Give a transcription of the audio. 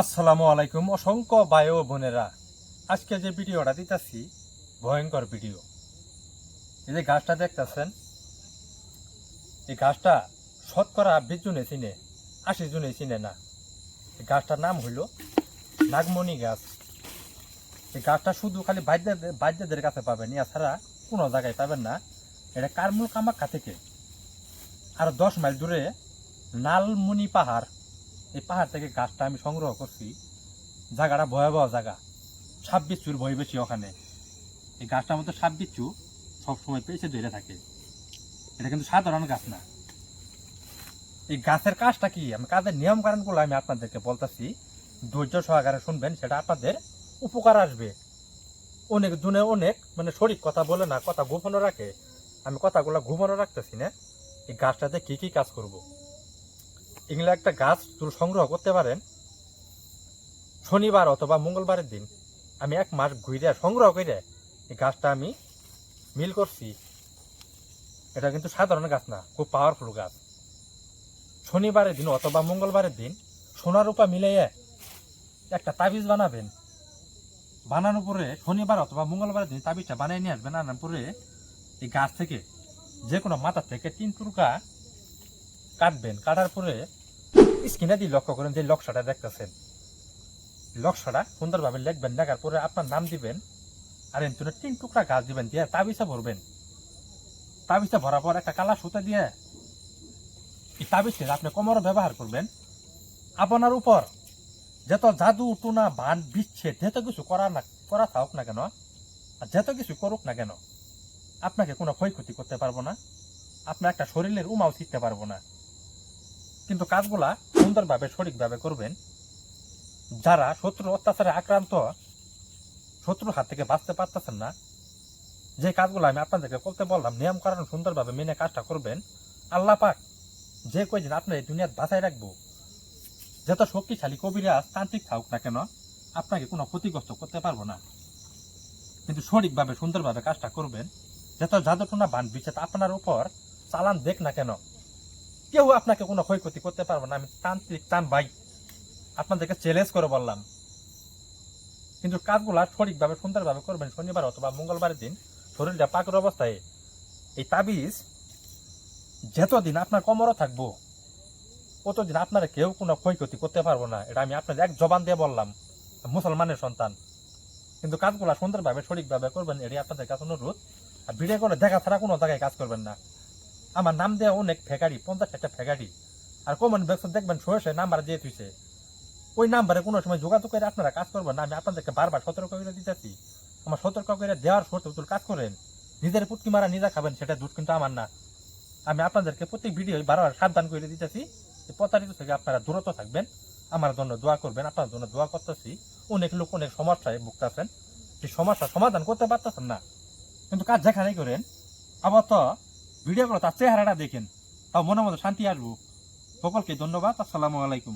আসসালামু আলাইকুম, অসংখ্য ভাই ও বোনেরা। আজকে যে ভিডিওটা দিতেছি, ভয়ঙ্কর ভিডিও। এই যে গাছটা দেখতেছেন, এই গাছটা শতকরা বিশ জনে চিনে, আশি জনে চিনে না। এই গাছটার নাম হইল নাগমণি গাছ। এই গাছটা শুধু খালি বাদ্যদের বাদ্যদের কাছে পাবেন, এছাড়া কোনো জায়গায় পাবেন না। এটা কারমুল কামাখ্যা থেকে। আর দশ মাইল দূরে নালমণি পাহাড়। এই পাহাড় থেকে গাছটা আমি সংগ্রহ করছি। জায়গাটা ভয়াবহ জায়গা। সাপ বিচ্ছুর ভয় বেশি ওখানে। এই গাছটার মধ্যে সাপ বিচ্ছু সবসময় পেয়েছে ধরে থাকে। এটা কিন্তু সাধারণ গাছ না। এই গাছের কাজটা কি? আমি কাজের নিয়ম কারণগুলো আমি আপনাদেরকে বলতেছি। ধৈর্য সহকারে শুনবেন, সেটা আপনাদের উপকার আসবে। অনেক জনে অনেক মানে সঠিক কথা বলে না, কথা গোপনে রাখে। আমি কথাগুলো গোপনে রাখতেছি না। এই গাছটাতে কি কি কাজ করব? এগুলো একটা গাছ সংগ্রহ করতে পারেন। শনিবার অথবা মঙ্গলবারের দিন। আমি এক মাস ঘুরে সংগ্রহ করে এই গাছটা আমি মিল করছি। এটা কিন্তু সাধারণ গাছ না, খুব পাওয়ারফুল গাছ। শনিবারের দিন অথবা মঙ্গলবারের দিন সোনার রূপা মিলিয়ে একটা তাবিজ বানাবেন। বানানোর পরে শনিবার অথবা মঙ্গলবারের দিন তাবিজটা বানিয়ে নিয়ে আসবেন আনার পরে এই গাছ থেকে যে কোনো মাথা থেকে তিন টুকরা কাটবেন, কাটার পরে স্ক্রিনে দিয়ে লক্ষ্য করেন যে লক্ষ্যটা দেখতেছেন। লক্ষ্যটা সুন্দরভাবে লিখবেন, লেখার পরে আপনার নাম দিবেন আর এনতুনে তিন টুকরা গাছ দিবেন, দিয়ে তাবিজা ভরবেন। তাবিজটা ভরার পর একটা কালা সুতা দিয়ে এই তাবিজটা আপনি কোমরে ব্যবহার করবেন। আপনার উপর যত জাদু, টুনা, বান, বিচ্ছেদ, যত কিছু করা না, করা থাকুক না কেন, আর যত কিছু করুক না কেন, আপনাকে কোনো ক্ষয়ক্ষতি করতে পারব না। আপনার একটা শরীরের উমাও শিখতে পারব না। কিন্তু কাজগুলা সুন্দরভাবে, সঠিকভাবে করবেন। যারা শত্রু অত্যাচারে আক্রান্ত, শত্রুর হাত থেকে বাঁচতে পারতেছেন না, যে কাজগুলো আমি আপনাদেরকে করতে বললাম, নিয়ম কারণ সুন্দরভাবে মেনে কাজটা করবেন, আল্লাহ পাক যে কয়দিন আপনার এই দুনিয়াত বাঁচাই রাখব, যত শক্তিশালী কবিরাজ, তান্ত্রিক থাকুক না কেন, আপনাকে কোনো ক্ষতিগ্রস্ত করতে পারব না। কিন্তু সঠিকভাবে, সুন্দরভাবে কাজটা করবেন, যত জাদুটনা বান বিচ্ছেদ আপনার উপর চালান দেখ না কেন। কেউ আপনাকে কোনো ক্ষয়ক্ষতি করতে পারবে না, আমি তান্ত্রিক চান ভাই। আপনাদেরকে চ্যালেঞ্জ করে বললাম। কিন্তু কাজগুলা সঠিকভাবে, সুন্দরভাবে করবেন শনিবার অথবা মঙ্গলবারের দিন। শরীরটা পাকের অবস্থায়। এই তাবিজ যতদিন আপনার কমরও থাকব ততদিন আপনারা কেউ কোনো ক্ষয়ক্ষতি করতে পারব না। এটা আমি আপনাদের এক জবান দিয়ে বললাম, মুসলমানের সন্তান। কিন্তু কাজগুলা সুন্দরভাবে, সঠিকভাবে করবেন এটি আপনাদের কাছে অনুরোধ। আর ভিডিও করে দেখা ছাড়া কোনো জায়গায় কাজ করবেন না। আমার নাম দেওয়া অনেক ফেকারি পঞ্চাশ একটা ফেকারি আর কমন ব্যাগস দেখবেন সরাসরি নাম্বার দিয়ে তুইছে ওই নাম্বারে কোনো সময় যোগাযোগ করে আপনারা কাজ করবেন আমি আপনাদেরকে বারবার সতর্ক করে দিতেছি। আমার সতর্ক করে দেওয়ার তুল কাজ করেন। নিজের পুটকি মারা নিজে খাবেন, সেটা দুধ কিন্তু আমার না। আমি আপনাদেরকে প্রত্যেক ভিডিও বারবার সাবধান করে দিতেছি। প্রতারিত থেকে আপনারা দূরত থাকবেন। আমার জন্য দোয়া করবেন, আপনার জন্য দোয়া করতেছি। অনেক লোক অনেক সমস্যায় ভুগতেছেন। সেই সমস্যা সমাধান করতে পারতেছেন না। কিন্তু কাজ যেখানেই করেন আবার তো ভিডিও করো তার চেহারাটা দেখেন। তাও মনে মতো শান্তি আসব। সকলকে ধন্যবাদ আসসালামু আলাইকুম।